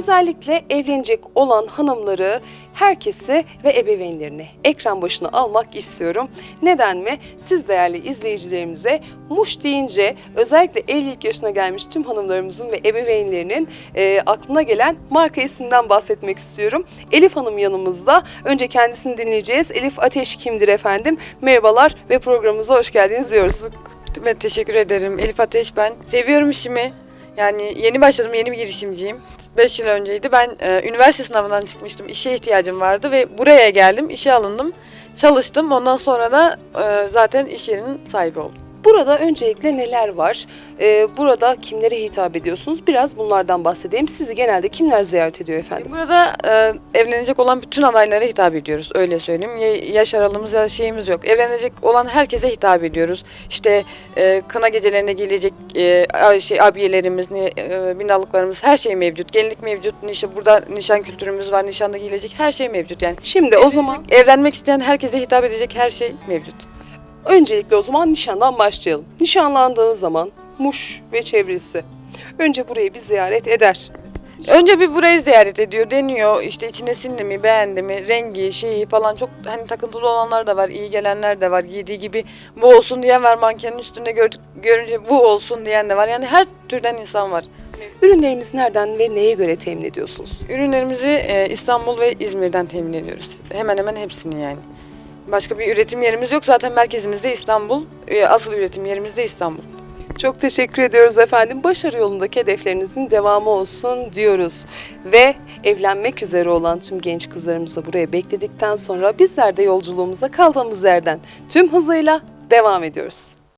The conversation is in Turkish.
Özellikle evlenecek olan hanımları, herkesi ve ebeveynlerini ekran başına almak istiyorum. Neden mi? Siz değerli izleyicilerimize muş deyince özellikle evlilik yaşına gelmiş tüm hanımlarımızın ve ebeveynlerinin e, aklına gelen marka isimden bahsetmek istiyorum. Elif Hanım yanımızda. Önce kendisini dinleyeceğiz. Elif Ateş kimdir efendim? Merhabalar ve programımıza hoş geldiniz diyoruz. Ben teşekkür ederim. Elif Ateş ben. Seviyorum işimi. Yani yeni başladım, yeni bir girişimciyim. 5 yıl önceydi. Ben e, üniversite sınavından çıkmıştım. İşe ihtiyacım vardı ve buraya geldim, işe alındım. Çalıştım. Ondan sonra da e, zaten iş yerinin sahibi oldum. Burada öncelikle neler var? Ee, burada kimlere hitap ediyorsunuz? Biraz bunlardan bahsedeyim. Sizi genelde kimler ziyaret ediyor efendim? Burada e, evlenecek olan bütün adaylara hitap ediyoruz. Öyle söyleyeyim. Ya- yaş aralığımız ya şeyimiz yok. Evlenecek olan herkese hitap ediyoruz. İşte e, kına gecelerine gelecek e, şey abiyelerimiz, ne, e, binalıklarımız her şey mevcut. Gelinlik mevcut. Nişan, burada nişan kültürümüz var. Nişanda giyilecek her şey mevcut. Yani Şimdi o zaman evlenmek isteyen herkese hitap edecek her şey mevcut. Öncelikle o zaman nişandan başlayalım. Nişanlandığınız zaman Muş ve çevresi önce burayı bir ziyaret eder. Önce bir burayı ziyaret ediyor, deniyor. İşte içine sindi mi, beğendi mi, rengi, şeyi falan çok hani takıntılı olanlar da var, iyi gelenler de var. Giydiği gibi bu olsun diyen var, mankenin üstünde gördük, görünce bu olsun diyen de var. Yani her türden insan var. Ürünlerimizi nereden ve neye göre temin ediyorsunuz? Ürünlerimizi e, İstanbul ve İzmir'den temin ediyoruz. Hemen hemen hepsini yani. Başka bir üretim yerimiz yok. Zaten merkezimizde İstanbul. E, Asıl üretim yerimiz de İstanbul. Çok teşekkür ediyoruz efendim. Başarı yolundaki hedeflerinizin devamı olsun diyoruz. Ve evlenmek üzere olan tüm genç kızlarımızı buraya bekledikten sonra bizler de yolculuğumuza kaldığımız yerden tüm hızıyla devam ediyoruz.